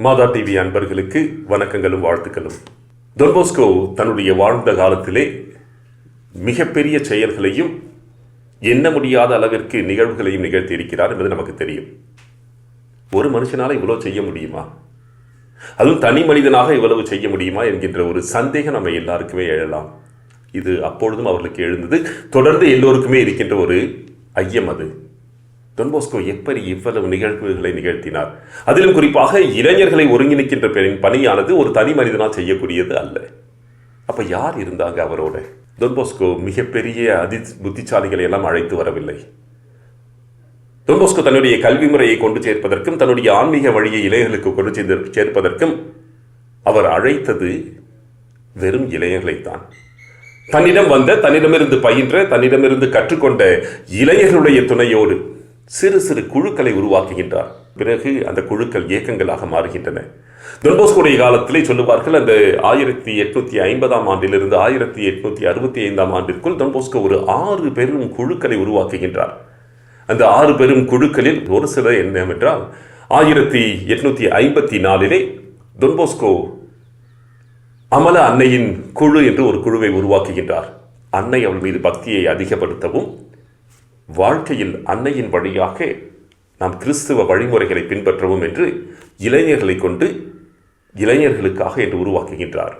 மாதா TV அன்பர்களுக்கு வணக்கங்களும் வாழ்த்துக்களும். தொல்போஸ்கோ தன்னுடைய வாழ்ந்த காலத்திலே மிகப்பெரிய செயல்களையும் எண்ண முடியாத அளவிற்கு நிகழ்வுகளையும் நிகழ்த்தி இருக்கிறார் என்பது நமக்கு தெரியும். ஒரு மனுஷனால் இவ்வளவு செய்ய முடியுமா? அதுவும் தனி மனிதனாக இவ்வளவு செய்ய முடியுமா என்கின்ற ஒரு சந்தேகம் நம்ம எல்லாருக்குமே எழலாம். இது அப்பொழுதும் அவர்களுக்கு எழுந்தது. தொடர்ந்து எல்லோருக்குமே இருக்கின்ற ஒரு ஐயம் அது. டொன்போஸ்கோ எப்படி இவ்வளவு நிகழ்வுகளை நிகழ்த்தினார்? அதிலும் குறிப்பாக இளைஞர்களை ஒருங்கிணைக்கின்ற பெண் பணியானது ஒரு தனி மனிதனால் செய்யக்கூடியது அல்ல. அப்போ யார் இருந்தாங்க அவரோட? டொன்போஸ்கோ மிகப்பெரிய அதி புத்திசாலிகளை எல்லாம் அழைத்து வரவில்லை. டொன்போஸ்கோ தன்னுடைய கல்வி முறையை கொண்டு சேர்ப்பதற்கும் தன்னுடைய ஆன்மீக வழியை இளைஞர்களுக்கு கொண்டு சேர்ந்து சேர்ப்பதற்கும் அவர் அழைத்தது வெறும் இளைஞர்களைத்தான் தன்னிடம் வந்த தன்னிடமிருந்து பயின்ற தன்னிடமிருந்து கற்றுக்கொண்ட இளைஞர்களுடைய துணையோடு சிறு சிறு குழுக்களை உருவாக்குகின்றார். பிறகு அந்த குழுக்கள் இயக்கங்களாக மாறுகின்றன. தொன்போஸ்கோடைய காலத்திலே சொல்லுவார்கள் அந்த ஆயிரத்தி எட்நூத்தி ஐம்பதாம் ஆண்டிலிருந்து ஆயிரத்தி எட்நூத்தி அறுபத்தி ஐந்தாம் ஆண்டிற்குள் தொன்போஸ்கோ ஒரு ஆறு பெரும் குழுக்களை உருவாக்குகின்றார். அந்த ஆறு பெரும் குழுக்களில் ஒரு சிலர் என்னவென்றால் ஆயிரத்தி எட்நூத்தி ஐம்பத்தி நாலிலே தொன்போஸ்கோ அமல அன்னையின் குழு என்று ஒரு குழுவை உருவாக்குகின்றார். அன்னை அவள் மீது பக்தியை அதிகப்படுத்தவும் வாழ்க்கையில் அன்னையின் வழியாக நாம் கிறிஸ்துவ வழிமுறைகளை பின்பற்றவும் என்று இளைஞர்களை கொண்டு இளைஞர்களுக்காக என்று உருவாக்குகின்றார்.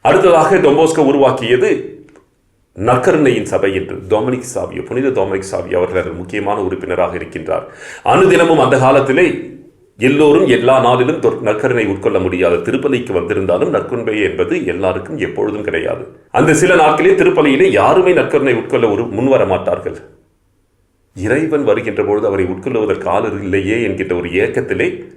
அடுத்ததாக டொம்போஸ்கோ உருவாக்கியது நற்கருணையின் சபை என்று டொமினிக் சாவியோ புனித டொமினிக் சாவியோ அவர்கள் முக்கியமான உறுப்பினராக இருக்கின்றார். அனுதினமும் அந்த காலத்திலே எல்லோரும் எல்லா நாளிலும் தொ- நற்கருணை உட்கொள்ள முடியாத திருப்பலிக்கு வந்திருந்தாலும் நற்கொன்பை என்பது எல்லாருக்கும் எப்பொழுதும் கிடையாது. அந்த சில நாட்களே திருப்பலியிலே யாருமே நற்கருணை உட்கொள்ள ஒரு முன்வர மாட்டார்கள். இறைவன் வருகின்ற பொழுது அவரை உட்கொள்வதற்கு ஆள் இல்லையே என்கின்ற ஒரு ஏக்கத்திலே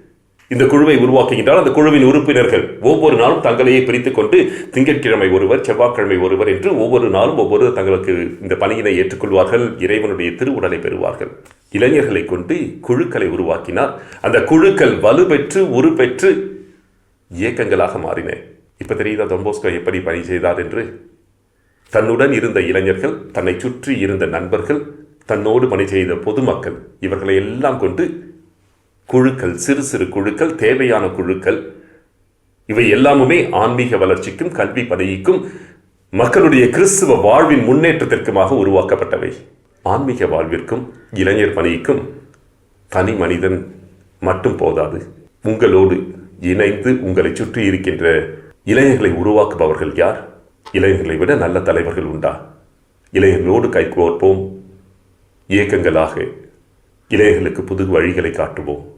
இந்த குழுவை உருவாக்குகின்றால் அந்த குழுவின் உறுப்பினர்கள் ஒவ்வொரு நாளும் தங்களையே பிரித்து கொண்டு திங்கட்கிழமை ஒருவர் செவ்வாய்க்கிழமை ஒருவர் என்று ஒவ்வொரு நாளும் ஒவ்வொரு தங்களுக்கு இந்த பணியினை ஏற்றுக்கொள்வார்கள். இறைவனுடைய திருவுடலை பெறுவார்கள். இளைஞர்களை கொண்டு குழுக்களை உருவாக்கினார். அந்த குழுக்கள் வலுப்பெற்று உருப்பெற்று இயக்கங்களாக மாறின. இப்போ தெரியுதா தொம்போஸ்கோ எப்படி பணி செய்தார் என்று? தன்னுடன் இருந்த இளைஞர்கள் தன்னை சுற்றி இருந்த நண்பர்கள் தன்னோடு பணி செய்த பொதுமக்கள் இவர்களை எல்லாம் கொண்டு குழுக்கள் சிறு சிறு குழுக்கள் தேவையான குழுக்கள் இவை எல்லாமுமே ஆன்மீக வளர்ச்சிக்கும் கல்வி பணிக்கும் மக்களுடைய கிறிஸ்துவ வாழ்வின் முன்னேற்றத்திற்குமாக உருவாக்கப்பட்டவை. ஆன்மீக வாழ்விற்கும் இளைஞர் பணிக்கும் தனி மனிதன் மட்டும் போதாது. உங்களோடு இணைந்து உங்களை சுற்றி இருக்கின்ற இளைஞர்களை உருவாக்குபவர்கள் யார்? இளைஞர்களை விட நல்ல தலைவர்கள் உண்டா? இளைஞர்களோடு கைகோர்ப்போம். இயக்கங்களாக இளைஞர்களுக்கு புது வழிகளை காட்டுவோம்.